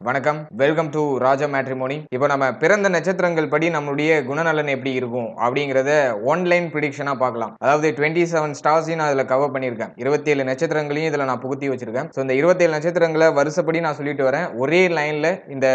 வணக்கம். Welcome to Raja matrimony இப்போ நம்ம பிறந்த நட்சத்திரங்கள் படி நம்மளுடைய குணநலன் எப்படி இருக்கும் அப்படிங்கிறத ஒன்லைன் ப்ரிடிக்ஷனாக பார்க்கலாம். அதாவது டுவெண்ட்டி செவன் ஸ்டார்ஸையும் நான் அதில் கவர் பண்ணியிருக்கேன். இருபத்தேழு நட்சத்திரங்களையும் இதில் நான் புகுத்தி வச்சிருக்கேன். ஸோ இந்த இருபத்தேழு நட்சத்திரங்களை வருஷப்படி நான் சொல்லிட்டு வரேன். ஒரே லைனில் இந்த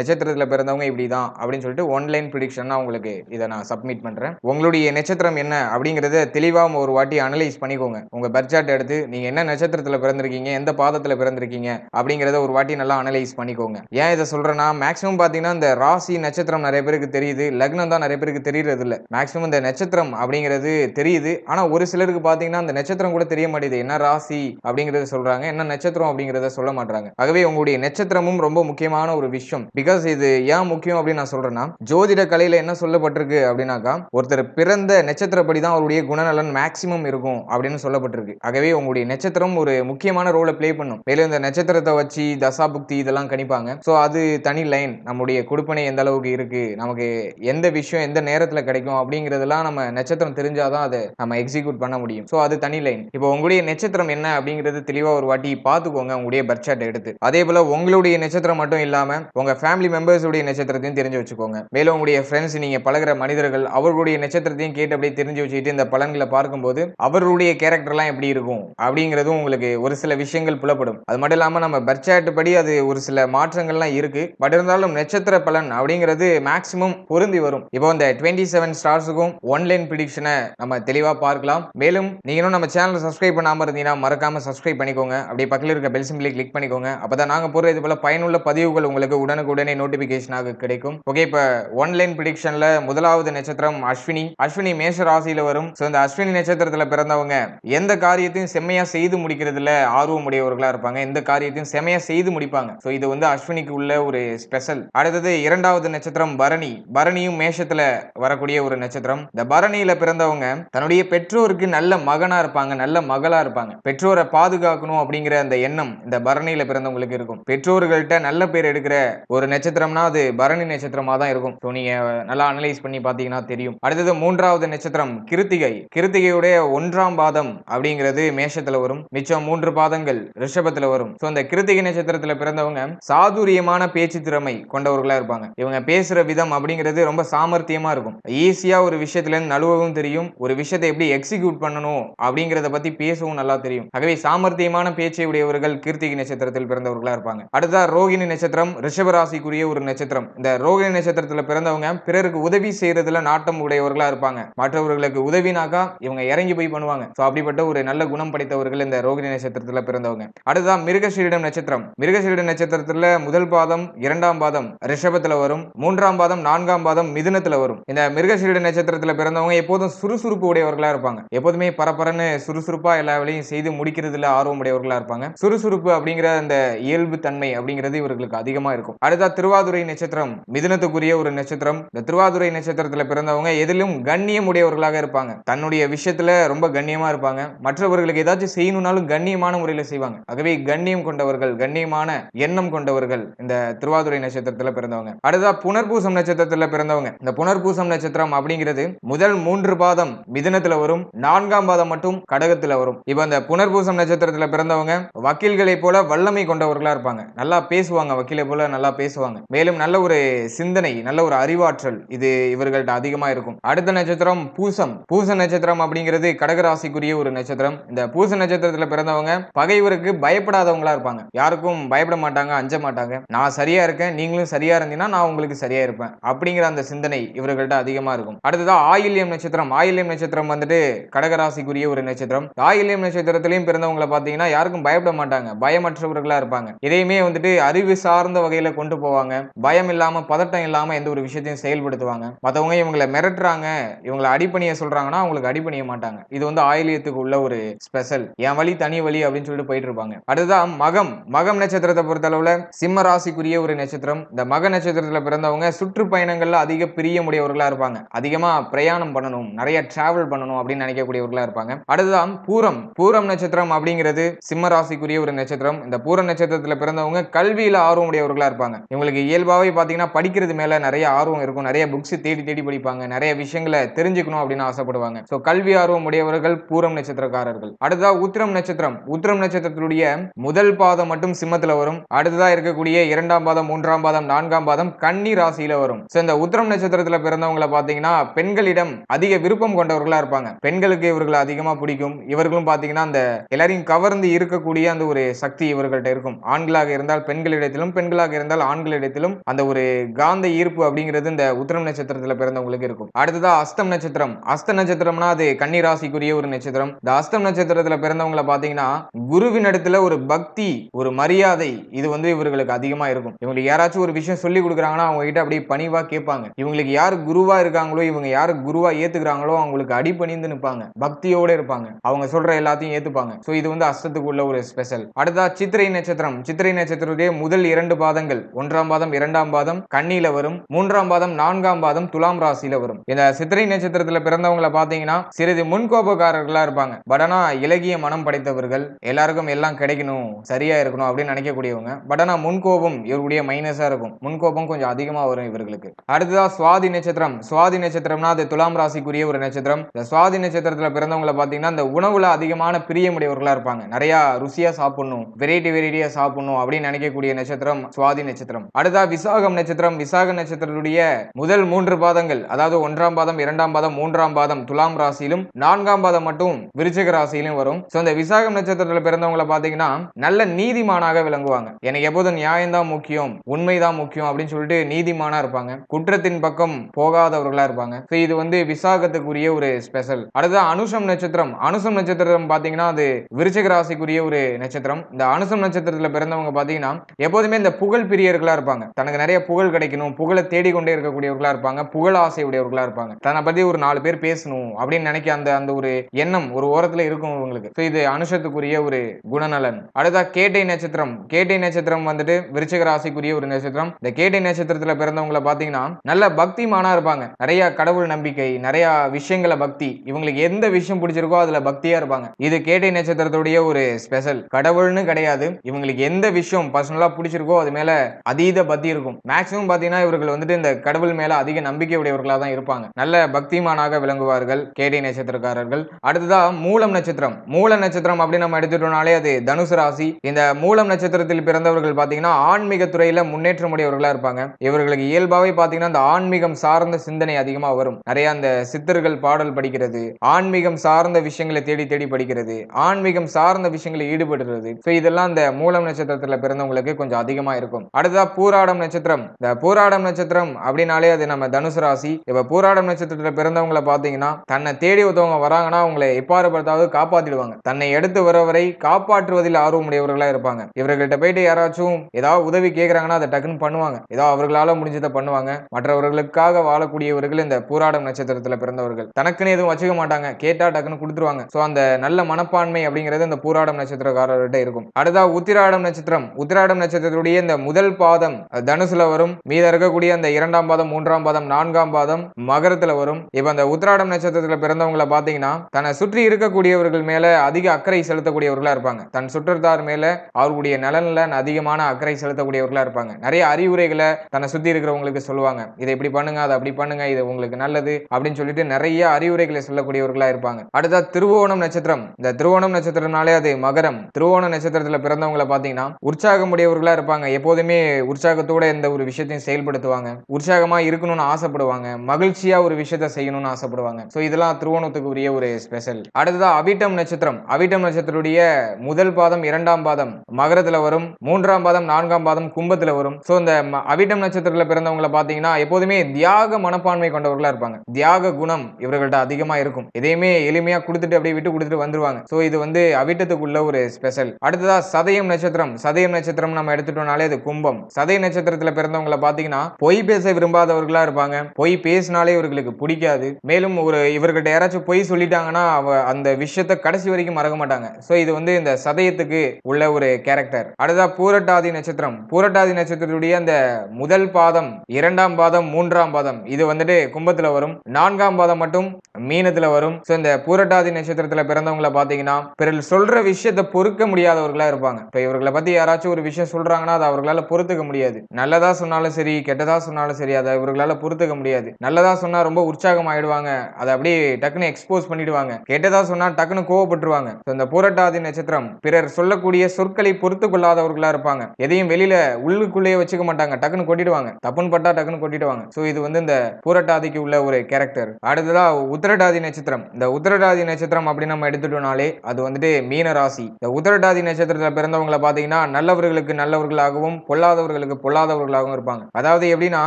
நட்சத்திரத்தில் பிறந்தவங்க இப்படி தான் அப்படின்னு சொல்லிட்டு ஒன்லைன் ப்ரிடிக்ஷனாக உங்களுக்கு இதை நான் சப்மிட் பண்ணுறேன் உங்களுடைய நட்சத்திரம் என்ன அப்படிங்கிறத தெளிவாக ஒரு வாட்டி அனலைஸ் பண்ணிக்கோங்க. உங்கள் பர்ச்சார்ட் எடுத்து நீங்கள் என்ன நட்சத்திரத்தில் பிறந்திருக்கீங்க எந்த பாதத்தில் பிறந்திருக்கீங்க அப்படிங்கிறத ஒரு வாட்டி நல்லா அனலைஸ் பண்ணிக்கோங்க. ஏன் இதை சொல்றேன்னா மேக்ஸிமம் பார்த்தீங்கன்னா இந்த ராசி நட்சத்திரம் நிறைய பேருக்கு தெரியுது. லக்னம் தான் நிறைய பேருக்கு தெரியறது இல்லை மேக்ஸிமம் இந்த நட்சத்திரம் அப்படிங்கிறது தெரியுது. ஆனால் ஒரு சிலருக்கு பார்த்தீங்கன்னா அந்த நட்சத்திரம் கூட தெரிய மாட்டேது என்ன ராசி அப்படிங்கிறத சொல்றாங்க. என்ன நட்சத்திரம் அப்படிங்கிறத சொல்ல மாட்டாங்க ஆகவே உங்களுடைய நட்சத்திரமும் ரொம்ப முக்கியமான ஒரு விஷயம். பிகாஸ் இது ஏன் முக்கியம் அப்படின்னு நான் சொல்றேன்னா ஜோதிட கலையில என்ன சொல்லப்பட்டிருக்கு அப்படின்னாக்கா ஒருத்தர் பிறந்த நட்சத்திரப்படி தான் அவருடைய குணநலன் மேக்ஸிமம் இருக்கும் அப்படின்னு சொல்லப்பட்டிருக்கு. ஆகவே உங்களுடைய நட்சத்திரம் ஒரு முக்கியமான ரோலை ப்ளே பண்ணும். மேலும் இந்த நட்சத்திரத்தை வச்சு தசாபுக்தி இதெல்லாம் கணிப்பாங்க. ஸோ அது தனி லைன் நம்முடைய கொடுப்பனை எந்த அளவுக்கு இருக்கு? நமக்கு எந்த விஷயம் எந்த நேரத்தில் கிடைக்கும்? அப்படிங்கிறதெல்லாம் நம்ம நட்சத்திரம் தெரிஞ்சாதான் அதை நம்ம எக்ஸிக்யூட் பண்ண முடியும். ஸோ அது தனி லைன் இப்போ உங்களுடைய நட்சத்திரம் என்ன அப்படிங்கிறது தெளிவாக ஒரு வாட்டி பார்த்துக்கோங்க உங்களுடைய பர்த் எடுத்து. அதே போல உங்களுடைய நட்சத்திரம் மட்டும் இல்லாம உங்க ஃபேமிலி மெம்பர்ஸுடைய நட்சத்திரத்தையும் தெரிஞ்சு வச்சுக்கோங்க. மேலும் உங்களுடைய ஃப்ரெண்ட்ஸ் நீங்க பழகுற மனிதர்கள் அவர்களுடைய நட்சத்திரத்தையும் கேட்டு அப்படியே தெரிஞ்சு வச்சுக்கிட்டு இந்த பலன்களை பார்க்கும்போது அவருடைய கேரக்டர்லாம் எப்படி இருக்கும்? அப்படிங்கிறதும் உங்களுக்கு ஒரு சில விஷயங்கள் புலப்படும். அது மட்டும் இல்லாம நம்ம பர்த் படி அது ஒரு சில மாற்றங்கள்லாம் இருக்கு. பட் இருந்தாலும் நட்சத்திர பலன் அப்படிங்கிறது மேக்சிமம் பொருந்தி வரும். இப்போ இந்த டுவெண்ட்டி செவன் ஸ்டார்ஸுக்கும் ஒன்லைன் ப்ரிடிக்ஷனை நம்ம தெளிவா பார்க்கலாம். மேலும் நீங்களும் நம்ம சேனலை சப்ஸ்கிரைப் பண்ணாம இருந்தீங்கன்னா மறக்காம சப்ஸ்கிரைப் பண்ணிக்கோங்க. அப்படியே பக்கத்தில் இருக்க பெல் சிம்பிளை கிளிக் பண்ணிக்கோங்க. அப்பதான் நாங்க போற இது போல பயனுள்ள பதிவுகள் உங்களுக்கு உடனுக்குடனே நோட்டிபிகேஷனாக கிடைக்கும். ஓகே இப்போ ஒன்லைன் ப்ரிடிக்ஷன்ல முதலாவது நட்சத்திரம் அஸ்வினி. அஸ்வினி மேஷ ராசியில வரும். ஸோ இந்த அஸ்வினி நட்சத்திரத்துல பிறந்தவங்க எந்த காரியத்தையும் செம்மையா செய்து முடிக்கிறதுல ஆர்வம் உடையவர்களா இருப்பாங்க. எந்த காரியத்தையும் செம்மையா செய்து முடிப்பாங்க. ஸோ இது வந்து அஸ்வினிக்கு உள்ள ஒரு ஸ்பெஷல் அடுத்தது இரண்டாவது நட்சத்திரம் பரணி. பரணியும் மேஷத்துல வரக்கூடிய ஒரு நட்சத்திரம். இந்த பரணியில பிறந்தவங்க தன்னுடைய பெற்றோருக்கு நல்ல மகனா இருப்பாங்க நல்ல மகளா இருப்பாங்க. பெற்றோரை பாதுகாக்கணும் அப்படிங்கிற அந்த எண்ணம் இந்த பரணியில பிறந்தவங்களுக்கு இருக்கும். பெற்றோர்கள்ட்ட நல்ல பேர் எடுக்கிற ஒரு நட்சத்திரம்னா அது பரணி நட்சத்திரமா தான் இருக்கும். ஸோ நீங்க நல்லா அனலைஸ் பண்ணி பாத்தீங்கன்னா தெரியும். அடுத்தது மூன்றாவது நட்சத்திரம் கிருத்திகை. கிருத்திகையுடைய ஒன்றாம் பாதம் அப்படிங்கிறது மேஷத்துல வரும். மிச்சம் மூன்று பாதங்கள் ரிஷபத்துல வரும். ஸோ இந்த கிருத்திகை நட்சத்திரத்துல பிறந்தவங்க சாதுரியமான பேச்சு திறமை கொண்டவர்களாக இருப்பாங்க. இவங்க பேசுகிற விதம் அப்படிங்கிறது ரொம்ப சாமர்த்தியமாக இருக்கும். ஈஸியாக ஒரு விஷயத்துலேருந்து நழுவவும் தெரியும். ஒரு விஷயத்தை எப்படி எக்ஸிக்யூட் பண்ணணும் அப்படிங்கிறத பற்றி பேசவும் நல்லா தெரியும். ஆகவே சாமர்த்தியமான பேச்சை உடையவர்கள் கீர்த்திகி நட்சத்திரத்தில் பிறந்தவர்களாக இருப்பாங்க. அடுத்தா ரோகிணி நட்சத்திரம் ரிஷபராசிக்குரிய ஒரு நட்சத்திரம். இந்த ரோகிணி நட்சத்திரத்தில் பிறந்தவங்க பிறருக்கு உதவி செய்யறதுல நாட்டம் உடையவர்களாக இருப்பாங்க. மற்றவர்களுக்கு உதவினாக்கா இவங்க இறங்கி போய் பண்ணுவாங்க. ஸோ அப்படிப்பட்ட ஒரு நல்ல குணம் படைத்தவர்கள் இந்த ரோகிணி நட்சத்திரத்தில் பிறந்தவங்க. அடுத்ததா மிருகசீரிடம் நட்சத்திரம். மிருகசீரிடம் நட்சத்திரத்தில் முதல் பாதம் இரண்டாம் பாதம் ரிஷபத்துல வரும் மூன்றாம் பாதம் நான்காம் பாதம் மிதுனத்துல வரும். இந்த மிருகசீரிட நட்சத்திரத்துல பிறந்தவங்க எப்போதும் சுறுசுறுப்பு உடையவர்களா இருப்பாங்க. எப்போதுமே பரபரன்னு சுறுசுறுப்பா எல்லா வேலையும் செய்து முடிக்கிறதுல ஆர்வம் உடையவர்களா இருப்பாங்க. சுறுசுறுப்பு அப்படிங்கிற அந்த இயல்பு தன்மை அப்படிங்கிறது இவர்களுக்கு அதிகமா இருக்கும். அடுத்தா திருவாதுரை நட்சத்திரம் மிதுனத்துக்குரிய ஒரு நட்சத்திரம். இந்த திருவாதுரை நட்சத்திரத்துல பிறந்தவங்க எதிலும் கண்ணியம் உடையவர்களாக இருப்பாங்க. தன்னுடைய விஷயத்துல ரொம்ப கண்ணியமா இருப்பாங்க. மற்றவர்களுக்கு ஏதாச்சும் செய்யணும்னாலும் கண்ணியமான முறையில செய்வாங்க. ஆகவே கண்ணியம் கொண்டவர்கள் கண்ணியமான எண்ணம் கொண்டவர்கள் இந்த திருவாதுரை நட்சத்திரத்துல பிறந்தவங்க. அடுத்தா புனர்பூசம் நட்சத்திரத்துல பிறந்தவங்க. இந்த புனர்பூசம் நட்சத்திரம் அப்படிங்கிறது முதல் மூன்று பாதம் மிதனத்துல வரும் நான்காம் பாதம் மட்டும் கடகத்துல வரும். இப்போ இந்த புனர்பூசம் நட்சத்திரத்துல பிறந்தவங்க வக்கீல்களை போல வல்லமை கொண்டவர்களா இருப்பாங்க. நல்லா பேசுவாங்க வக்கீலை போல நல்லா பேசுவாங்க. மேலும் நல்ல ஒரு சிந்தனை நல்ல ஒரு அறிவாற்றல் இது இவர்கள்ட்ட அதிகமா இருக்கும். அடுத்த நட்சத்திரம் பூசம். பூச நட்சத்திரம் அப்படிங்கிறது கடகராசிக்குரிய ஒரு நட்சத்திரம். இந்த பூச நட்சத்திரத்துல பிறந்தவங்க பகைவருக்கு பயப்படாதவங்களா இருப்பாங்க. யாருக்கும் பயப்பட மாட்டாங்க அஞ்ச மாட்டாங்க. நான் சரியா இருக்கேன் நீங்களும் சரியா இருந்தீங்கன்னா நான் உங்களுக்கு சரியா இருப்பேன் அப்படிங்கிற அந்த சிந்தனை இவர்கள்ட்ட அதிகமா இருக்கும். அடுத்ததான் ஆயில்யம் நட்சத்திரம். ஆயில்யம் நட்சத்திரம் வந்துட்டு கடகராசிக்குரிய ஒரு நட்சத்திரம். ஆயில்யம் நட்சத்திரத்திலையும் பிறந்தவங்களை பார்த்தீங்கன்னா யாருக்கும் பயப்பட மாட்டாங்க. பயமற்றவர்களா இருப்பாங்க. இதையுமே வந்துட்டு அறிவு சார்ந்த வகையில கொண்டு போவாங்க. பயம் இல்லாம பதட்டம் இல்லாம எந்த ஒரு விஷயத்தையும் செயல்படுத்துவாங்க. மற்றவங்க இவங்களை மிரட்டுறாங்க இவங்களை அடிப்பணிய சொல்றாங்கன்னா அவங்களுக்கு அடிப்பணிய மாட்டாங்க. இது வந்து ஆயிலியத்துக்கு உள்ள ஒரு ஸ்பெஷல். என் வழி தனி வழி அப்படின்னு சொல்லிட்டு போயிட்டு இருப்பாங்க. அடுத்ததான் மகம். மகம் நட்சத்திரத்தை பொறுத்தளவுல சிம்ம ராசிக்குரிய ஒரு நட்சத்திரம். இந்த மக நட்சத்திரத்தில் பிறந்தவங்க சுற்றுப்பயணங்களில் அதிக பிரியமுடையவர்களா இருப்பாங்க. அதிகமாக பிரயாணம் பண்ணணும். நிறைய டிராவல் பண்ணணும் அப்படின்னு நினைக்கக்கூடியவர்களாக இருப்பாங்க. அடுத்ததான் பூரம். பூரம் நட்சத்திரம் அப்படிங்கிறது சிம்ம ராசிக்குரிய ஒரு நட்சத்திரம். இந்த பூர நட்சத்திரத்தில் பிறந்தவங்க கல்வியில் ஆர்வமுடையவர்களாக இருப்பாங்க. இவங்களுக்கு இயல்பாகவே பார்த்தீங்கன்னா படிக்கிறது மேலே நிறைய ஆர்வம் இருக்கும். நிறைய புக்ஸ் தேடி தேடி படிப்பாங்க. நிறைய விஷயங்களை தெரிஞ்சுக்கணும் அப்படின்னு ஆசைப்படுவாங்க. ஸோ கல்வி ஆர்வம் உடையவர்கள் பூரம் நட்சத்திரக்காரர்கள். அடுத்ததா உத்திரம் நட்சத்திரம். உத்திரம் நட்சத்திரத்தினுடைய முதல் பாதம் மட்டும் சிம்மத்தில் வரும். அடுத்ததா இருக்க இருக்கக்கூடிய இரண்டாம் பாதம் மூன்றாம் பாதம் நான்காம் பாதம் கன்னி ராசியில வரும். இந்த உத்திரம் நட்சத்திரத்துல பிறந்தவங்களை பாத்தீங்கன்னா பெண்களிடம் அதிக விருப்பம் கொண்டவர்களா இருப்பாங்க. பெண்களுக்கு இவர்களை அதிகமா பிடிக்கும். இவர்களும் பாத்தீங்கன்னா அந்த எல்லாரையும் கவர்ந்து இருக்கக்கூடிய அந்த ஒரு சக்தி இவர்கள்ட்ட இருக்கும். ஆண்களாக இருந்தால் பெண்களிடத்திலும் பெண்களாக இருந்தால் ஆண்களிடத்திலும் அந்த ஒரு காந்த ஈர்ப்பு அப்படிங்கிறது இந்த உத்திரம் நட்சத்திரத்துல பிறந்தவங்களுக்கு இருக்கும். அடுத்ததா அஸ்தம் நட்சத்திரம். அஸ்த நட்சத்திரம்னா அது கன்னி ராசிக்குரிய ஒரு நட்சத்திரம். இந்த அஸ்தம் நட்சத்திரத்துல பிறந்தவங்களை பாத்தீங்கன்னா குருவின் இடத்துல ஒரு பக்தி ஒரு மரியாதை இது வந்து இவர்கள் இவங்களுக்கு அதிகமா இருக்கும். இவங்களுக்கு யாராச்சும் ஒரு விஷயம் சொல்லி கொடுக்குறாங்கன்னா அவங்க கிட்ட அப்படியே பணிவா கேட்பாங்க. இவங்களுக்கு யார் குருவா இருக்காங்களோ இவங்க யார் குருவா ஏத்துக்கிறாங்களோ அவங்களுக்கு அடிபணிந்து நிற்பாங்க. பக்தியோட இருப்பாங்க. அவங்க சொல்ற எல்லாத்தையும் ஏத்துப்பாங்க. ஸோ இது வந்து அஸ்தத்துக்குள்ள ஒரு ஸ்பெஷல் அடுத்தா சித்திரை நட்சத்திரம். சித்திரை நட்சத்திரத்துடைய முதல் இரண்டு பாதங்கள். ஒன்றாம் பாதம் இரண்டாம் பாதம் கண்ணியில வரும். மூன்றாம் பாதம் நான்காம் பாதம் துலாம் ராசியில வரும். இந்த சித்திரை நட்சத்திரத்துல பிறந்தவங்களை பாத்தீங்கன்னா சிறிது முன்கோபக்காரர்களா இருப்பாங்க. பட் ஆனா இலகிய மனம் படைத்தவர்கள். எல்லாருக்கும் எல்லாம் கிடைக்கணும். சரியா இருக்கணும் அப்படின்னு நினைக்கக்கூடியவங்க. பட் ஆனா முன்கோபம் இவருடைய மைனஸா இருக்கும். முன்கோபம் கொஞ்சம் அதிகமா வரும் இவர்களுக்கு. அடுத்ததா சுவாதி நட்சத்திரம். சுவாதி நட்சத்திரம்னா அது துலாம் ராசிக்குரிய ஒரு நட்சத்திரம். இந்த சுவாதி நட்சத்திரத்துல பிறந்தவங்களை பாத்தீங்கன்னா இந்த உணவுல அதிகமான பிரியமுடையவர்களா இருப்பாங்க. நிறைய ருசியா சாப்பிடணும். வெரைட்டி வெரைட்டியா சாப்பிடணும் அப்படின்னு நினைக்கக்கூடிய நட்சத்திரம் சுவாதி நட்சத்திரம். அடுத்தா விசாகம் நட்சத்திரம். விசாக நட்சத்திரத்துடைய முதல் மூன்று பாதங்கள் அதாவது ஒன்றாம் பாதம் இரண்டாம் பாதம் மூன்றாம் பாதம் துலாம் ராசியிலும் நான்காம் பாதம் மட்டும் விருச்சிக ராசியிலும் வரும். சோ இந்த விசாகம் நட்சத்திரத்துல பிறந்தவங்களை பாத்தீங்கன்னா நல்ல நீதிமானாக விளங்குவாங்க. எனக்கு எப்போதும் நியாயம்தான் முக்கியம் உண்மைதான் முக்கியம் அப்படின்னு சொல்லிட்டு நீதிமானா இருப்பாங்க. குற்றத்தின் பக்கம் போகாதவர்களா இருப்பாங்க. இது வந்து விசாகத்துக்குரிய ஒரு ஸ்பெஷல் அடுத்து அனுஷம் நட்சத்திரம். அனுஷம் நட்சத்திரம் பாத்தீங்கன்னா அது விருச்சக ராசிக்குரிய ஒரு நட்சத்திரம். இந்த அனுஷம் நட்சத்திரத்துல பிறந்தவங்க பாத்தீங்கன்னா எப்போதுமே இந்த புகழ் பிரியர்களா இருப்பாங்க. தனக்கு நிறைய புகழ் கிடைக்கணும் புகழை தேடிக்கொண்டே இருக்கக்கூடியவர்களா இருப்பாங்க புகழ் ஆசை உடையவர்களா இருப்பாங்க. தன்னை பத்தி ஒரு நாலு பேர் பேசணும் அப்படின்னு நினைக்க அந்த அந்த ஒரு எண்ணம் ஒரு ஓரத்துல இருக்கும் இவங்களுக்கு. இது அனுஷத்துக்குரிய ஒரு குணநலன். அடுத்தா கேட்டை நட்சத்திரம். கேட்டை நட்சத்திரம் வந்துட்டு விருச்சிக ராசிக்குரிய ஒரு நட்சத்திரம். இந்த கேட்டை நட்சத்திரத்துல பிறந்தவங்களை பாத்தீங்கன்னா நல்ல பக்திமானா இருப்பாங்க. நிறைய கடவுள் நம்பிக்கை நிறைய விஷயங்கள பக்தி. இவங்களுக்கு எந்த விஷயம் பிடிச்சிருக்கோ அதுல பக்தியா இருப்பாங்க. இது கேட்டை நட்சத்திரத்துடைய ஒரு ஸ்பெஷல். கடவுள்னு கிடையாது. இவங்களுக்கு எந்த விஷயம் பர்சனலா பிடிச்சிருக்கோ அது மேல அதீத பக்தி இருக்கும். மேக்சிமம் பாத்தீங்கன்னா இவர்கள் வந்துட்டு இந்த கடவுள் மேல அதிக நம்பிக்கை உடையவர்களா தான் இருப்பாங்க. நல்ல பக்திமானாக விளங்குவார்கள் கேட்டை நட்சத்திரக்காரர்கள். அடுத்ததா மூலம் நட்சத்திரம். மூல நட்சத்திரம் அப்படின்னு நம்ம எடுத்துட்டோம்னாலே அது தனுசு ராசி. இந்த மூலம் நட்சத்திரத்தில் பிறந்தவர்கள் பாத்தீங்கன்னா ஆன்மீக துறையில முன்னேற்றம் உடையவர்களா இருப்பாங்க. இவர்களுக்கு இயல்பாவே பார்த்தீங்கன்னா அந்த ஆன்மீகம் சார்ந்த சிந்தனை அதிகமாக வரும். நிறைய அந்த சித்தர்கள் பாடல் படிக்கிறது ஆன்மீகம் சார்ந்த விஷயங்களை தேடி தேடி படிக்கிறது ஆன்மீகம் சார்ந்த விஷயங்களை ஈடுபடுறது. ஸோ இதெல்லாம் இந்த மூலம் நட்சத்திரத்தில் பிறந்தவங்களுக்கு கொஞ்சம் அதிகமாக இருக்கும். அடுத்ததா பூராடம் நட்சத்திரம். இந்த பூராடம் நட்சத்திரம் அப்படின்னாலே அது நம்ம தனுசு ராசி. இப்போ பூராடம் நட்சத்திரத்தில் பிறந்தவங்களை பார்த்தீங்கன்னா தன்னை தேடி ஒருத்தவங்க வராங்கன்னா அவங்களை எப்பாறு பார்த்தாவது காப்பாற்றிடுவாங்க தன்னை எடுத்து வரவரை காப்பாற்றுவதில் ஆர்வமுடையவர்களாக இருப்பாங்க. இவர்கள்ட்ட போயிட்டு யாராச்சும் ஏதாவது உதவி கேட்குறாங்கன்னா அதை டக்குன்னு பண்ணுவாங்க. ஏதோ அவர்களால முடிஞ்சதை பண்ணுவாங்க. மற்றவர்களுக்காக வாழக்கூடியவர்கள் இந்த பூராடம் நட்சத்திரத்தில் பிறந்தவர்கள். தனக்குன்னு எதுவும் வச்சுக்க மாட்டாங்க. கேட்டா டக்குன்னு கொடுத்துருவாங்க. ஸோ அந்த நல்ல மனப்பான்மை அப்படிங்கிறது இந்த பூராடம் நட்சத்திரக்காரர்கிட்ட இருக்கும். அடுத்தா உத்திராடம் நட்சத்திரம். உத்திராடம் நட்சத்திரத்துடைய இந்த முதல் பாதம் தனுசுல வரும். மீத இருக்கக்கூடிய அந்த இரண்டாம் பாதம் மூன்றாம் பாதம் நான்காம் பாதம் மகரத்துல வரும். இப்ப அந்த உத்திராடம் நட்சத்திரத்துல பிறந்தவங்கள பாத்தீங்கன்னா தன்னை சுற்றி இருக்கக்கூடியவர்கள் மேல அதிக அக்கறை செலுத்தக்கூடியவர்களா இருப்பாங்க. தன் சுற்றத்தார் மேல அவர்களுடைய நலன்ல அதிகமான அக்கறை செலுத்தக்கூடியவர்களாக இருப்பாங்க. நிறைய அறிவுரைகளை தன்னை சுற்றி இருக்கிறவங்களுக்கு சொல்லுவாங்க. இதை இப்படி பண்ணுங்க அதை அப்படி பண்ணுங்க இது உங்களுக்கு நல்லது அப்படின்னு சொல்லிட்டு நிறைய அறிவுரைகளை சொல்லக்கூடியவர்களாக இருப்பாங்க. அடுத்தா திருவோணம் நட்சத்திரம். இந்த திருவோணம் நட்சத்திரம்னாலே அது மகரம். திருவோண நட்சத்திரத்தில் பிறந்தவங்களை பார்த்தீங்கன்னா உற்சாகம் உடையவர்களாக இருப்பாங்க. எப்போதுமே உற்சாகத்தோட எந்த ஒரு விஷயத்தையும் செயல்படுத்துவாங்க. உற்சாகமாக இருக்கணும்னு ஆசைப்படுவாங்க. மகிழ்ச்சியாக ஒரு விஷயத்த செய்யணும்னு ஆசைப்படுவாங்க. ஸோ இதெல்லாம் திருவோணத்துக்கு உரிய ஒரு ஸ்பெஷல் அடுத்ததா அபிட்டம் நட்சத்திரம். அபிட்டம் நட்சத்திரத்துடைய முதல் பாதம் இரண்டாம் பாதம். மகரத்தில் வரும் மூன்றாம் பாதம் பாதம் நான்காம் பாதம் கும்பத்துல வரும். சோ இந்த ம- அவிட்டம் நட்சத்திரத்துல பிறந்தவங்களை பாத்தீங்கன்னா எப்போதுமே தியாக மனப்பான்மை கொண்டவர்களா இருப்பாங்க. தியாக குணம் இவர்கள்ட்ட அதிகமா இருக்கும். எதையுமே எளிமையா கொடுத்துட்டு அப்படியே விட்டு கொடுத்துட்டு வந்துருவாங்க. சோ இது வந்து அவிட்டத்துக்குள்ள ஒரு ஸ்பெஷல். அடுத்ததா சதயம் நட்சத்திரம். சதயம் நட்சத்திரம் நம்ம எடுத்துட்டோம்னாலே அது கும்பம். சதய நட்சத்திரத்துல பிறந்தவங்களை பாத்தீங்கன்னா பொய் பேச விரும்பாதவர்களா இருப்பாங்க. பொய் பேசினாலே இவர்களுக்கு பிடிக்காது. மேலும் ஒரு இவர்கிட்ட யாராச்சும் பொய் சொல்லிட்டாங்கன்னா அந்த விஷயத்த கடைசி வரைக்கும் மறக்க மாட்டாங்க. சோ இது வந்து இந்த சதயத்துக்கு உள்ள ஒரு கேரக்டர் அடுத்ததா பூரட்டாதி நட்சத்திரம். பூரட்டாதி நட்சத்திரத்துடைய அந்த முதல் பாதம் இரண்டாம் பாதம் மூன்றாம் பாதம் இது வந்துட்டு கும்பத்துல வரும். நான்காம் பாதம் மட்டும் மீனத்துல வரும். ஸோ இந்த பூரட்டாதி நட்சத்திரத்துல பிறந்தவங்கள பாத்தீங்கன்னா பிறர் சொல்ற விஷயத்தை பொறுக்க முடியாதவர்களா இருப்பாங்க. இப்ப இவர்களை பத்தி யாராச்சும் ஒரு விஷயம் சொல்றாங்கன்னா அதை அவர்களால பொறுத்துக்க முடியாது. நல்லதா சொன்னாலும் சரி கெட்டதா சொன்னாலும் சரி அதை இவர்களால பொறுத்துக்க முடியாது. நல்லதா சொன்னா ரொம்ப உற்சாகம் ஆயிடுவாங்க. அதை அப்படியே டக்குன்னு எக்ஸ்போஸ் பண்ணிடுவாங்க. கெட்டதா சொன்னா டக்குன்னு கோவப்பட்டுருவாங்க. இந்த பூரட்டாதி நட்சத்திரம் பிறர் சொல்லக்கூடிய சொற்களை பொறுத்து கொள்ளாதவர்களா இருப்பாங்க. எதையும் வெளியில உள்ளுக்குள்ளேயே வச்சுக்க மாட்டாங்க. டக்குன்னு கொட்டிடுவாங்க. தப்புன்னு பட்டா டக்குன்னு கொட்டிடுவாங்க. ஸோ இது வந்து இந்த பூரட்டாதிக்கு உள்ள ஒரு கேரக்டர் அடுத்ததா உத்தரடாதி நட்சத்திரம். இந்த உத்தரடாதி நட்சத்திரம் அப்படின்னு நம்ம எடுத்துட்டோம்னாலே அது வந்துட்டு மீன ராசி. இந்த உத்தரடாதி நட்சத்திரத்தில் பிறந்தவங்களை பார்த்தீங்கன்னா நல்லவர்களுக்கு நல்லவர்களாகவும் பொல்லாதவர்களுக்கு பொல்லாதவர்களாகவும் இருப்பாங்க. அதாவது எப்படின்னா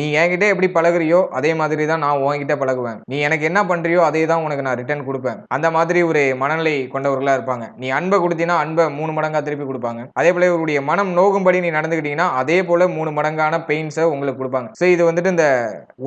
நீ என்கிட்ட எப்படி பழகுறியோ அதே மாதிரி தான் நான் உன்கிட்ட பழகுவேன். நீ எனக்கு என்ன பண்றியோ அதே தான் உனக்கு நான் ரிட்டர்ன் கொடுப்பேன். அந்த மாதிரி ஒரு மனநிலை கொண்டவர்களா இருப்பாங்க. நீ அன்பை கொடுத்தீங்கன்னா அன்பை மூணு மடங்கா திருப்பி கொடுப்பாங்க. அதே போல இவருடைய மனம் நோகும்படி நீ நடந்துக்கிட்டீங்கன்னா அதே போல மூணு மடங்கான பெயின்ஸை உங்களுக்கு கொடுப்பாங்க. ஸோ இது வந்துட்டு இந்த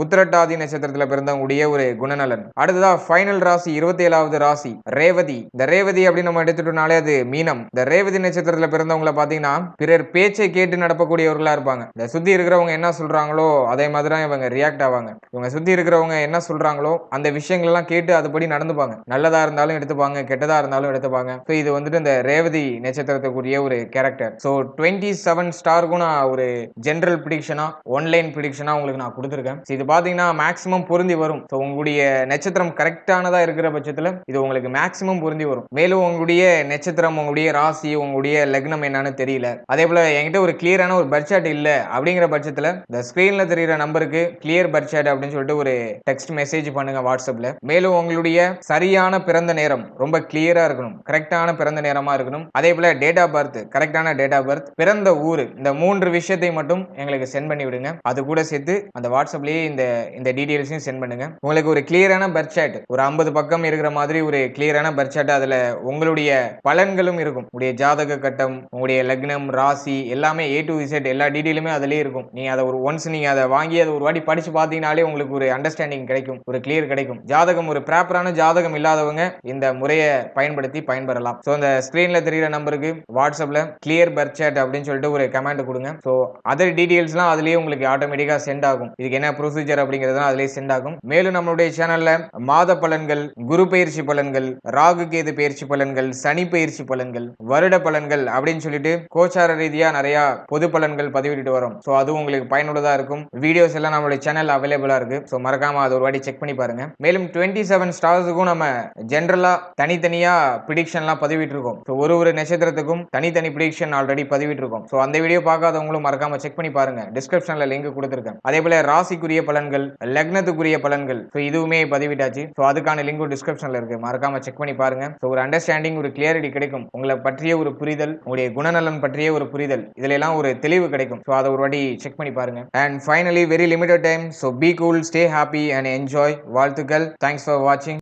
உத்திரட்டாதி நட்சத்திரத்தில் பிறந்தவங்களுடைய ஒரு குணநலன். அடுத்ததா ஃபைனல் ராசி இருபத்தி ஏழாவது ராசி ரேவதி. இந்த ரேவதி அப்படின்னு நம்ம எடுத்துட்டோம்னாலே அது மீனம். இந்த ரேவதி நட்சத்திரத்தில் பிறந்தவங்கள பாத்தீங்கன்னா பிறர் பேச்சை கேட்டு நடப்பக்கூடியவர்களா இருப்பாங்க. இந்த சுத்தி இருக்கிறவங்க என்ன சொல்றாங்களோ அதே மாதிரி தான் இவங்க ரியாக்ட் ஆவாங்க. இவங்க சுத்தி இருக்கிறவங்க என்ன சொல்றாங்களோ அந்த விஷயங்கள் எல்லாம் கேட்டு அதுபடி நடந்துப்பாங்க. நல்லதா இருந்தாலும் எடுத்துப்பாங்க கெட்டதா இருந்தாலும் எடுத்துப்பாங்க. ஸோ இது வந்துட்டு இந்த ரேவதி நட்சத்திரத்துக்குரிய ஒரு கேரக்டர் ஸோ டுவெண்ட்டி செவன் ஸ்டாருக்கும் நான் ஒரு ஜென்ரல் ப்ரிடிக்ஷனா ஒன்லைன் ப்ரிடிக்ஷனா உங்களுக்கு நான் கொடுத்துருக்கேன். இது பாத்தீங்கன்னா மேக்ஸிமம் பொருந்தி வரும். ஸோ உங்களுடைய நட்சத்திரம் கரெக்டானதா இருக்கிற பட்சத்தில் இது உங்களுக்கு மேக்ஸிமம் பொருந்தி வரும். மேலும் உங்களுடைய நட்சத்திரம் உங்களுடைய ராசி உங்களுடைய லக்னம் என்னன்னு தெரியல. அதே போல என்கிட்ட ஒரு கிளியரான ஒரு பர்ச்சாட் இல்ல அப்படிங்கிற பட்சத்தில் இந்த ஸ்கிரீன்ல தெரிகிற நம்பருக்கு கிளியர் பர்ச்சாட் அப்படின்னு சொல்லிட்டு ஒரு டெக்ஸ்ட் மெசேஜ் பண்ணுங்க வாட்ஸ்அப்ல. மேலும் உங்களுடைய சரியான பிறந்த நேரம் ரொம்ப கிளியரா இருக்கணும். கரெக்டான பிறந்த நேரமா இருக்கணும். அதே போல டேட் ஆஃப் பர்த் கரெக்டான டேட் ஆஃப் பர்த் பிறந்த ஊர். இந்த மூன்று விஷயத்தை மட்டும் எங்களுக்கு சென்ட் பண்ணி விடுங்க. அது கூட சேர்த்து அந்த வாட்ஸ்அப்லயே இந்த இந்த டீடைல்ஸையும் சென்ட் பண்ணுங்க. உங்களுக்கு ஒரு கிளியரான பட்ஜெட் ஒரு ஐம்பது பக்கம் இருக்கிற மாதிரி ஒரு கிளியரான பட்ஜெட் அதுல உங்களுடைய பலன்களும் இருக்கும். உங்களுடைய ஜாதக கட்டம் உங்களுடைய லக்னம் ராசி எல்லாமே ஏ டு விசட் எல்லா டீடைலுமே அதுலேயே இருக்கும். நீங்க அதை ஒரு ஒன்ஸ் நீங்க அதை வாங்கி அதை ஒரு வாட்டி படிச்சு பார்த்தீங்கனாலே உங்களுக்கு ஒரு அண்டர்ஸ்டாண்டிங் கிடைக்கும். ஒரு கிளியர் கிடைக்கும். ஜாதகம் ஒரு ப்ராப்பரான ஜாதகம் இல்லாதவங்க இந்த முறையை பயன்படுத்தி பயன்பெறலாம். ஸோ அந்த ஸ்க்ரீன்ல தெரிகிற நம்பருக்கு வாட்ஸ்அப்ல கிளியர் பர்ச்சேட் அப்படின்னு சொல்லிட்டு ஒரு கமெண்ட் கொடுங்க. ஸோ அதர் டீட்டெயில்ஸ்லாம் அதுலேயே உங்களுக்கு ஆட்டோமேட்டிக்காக சென்ட் ஆகும். இதுக்கு என்ன ப்ரொசீஜர் அப்படிங்கிறதுலாம் அதுலேயே சென்ட் ஆகும். மேலும் நம்மளுடைய சேனலில் மாத பலன்கள் குரு பயிற்சி பலன்கள் ராகு கேது பயிற்சி பலன்கள் சனி பயிற்சி பலன்கள் வருட பலன்கள் அப்படின்னு சொல்லிட்டு கோச்சார ரீதியா நிறைய பொது பலன்கள் பதிவிட்டு வரோம். ஸோ அதுவும் உங்களுக்கு பயனுள்ளதா இருக்கும். வீடியோஸ் எல்லாம் நம்மளுடைய சேனல் அவைலபிளா இருக்கு. ஸோ மறக்காம அது ஒரு வாட்டி செக் பண்ணி பாருங்க. மேலும் டுவெண்ட்டி செவன் ஸ்டார்ஸுக்கும் நம்ம ஜென்ரலா தனித்தனியா ப்ரிடிக்ஷன்லாம் பதிவிட்டு இருக்கோம் ஸோ ஒரு ஒரு நட்சத்திரத்துக்கும் தனித்தனி ப்ரிடிக்ஷன் ஆல்ரெடி பதிவிட்டு இருக்கோம் ஸோ அந்த வீடியோ பார்க்காதவங்களும் மறக்காம செக் பண்ணி பாருங்க. டிஸ்கிரிப்ஷன்ல லிங்க் கொடுத்துருக்கேன். அதே போல ராசிக்குரிய பலன்கள் லக்னத்துக்குரிய பலன்கள். ஸோ இதுவுமே பதிவிட்டாச்சு. ஸோ அதுக்கான லிங்க் டிஸ்கிரிப்ஷன்ல இருக்கு. மறக்காம செக் பண்ணி பாருங்க. ஸோ ஒரு அண்டர்ஸ்டாண்டிங் ஒரு கிளியரிட்டி கிடைக்கும். உங்களை பற்றிய ஒரு புரிதல் உங்களுடைய குணநலன் பற்றிய ஒரு புரிதல். இதுல எல்லாம் ஒரு தெளிவு கிடைக்கும். ஸோ அதை ஒரு வாட்டி செக் பண்ணி பாருங்க. And finally very limited time so be cool stay happy and enjoy வாழ்த்துக்கள். தேங்க்ஸ் ஃபார் வாட்சிங்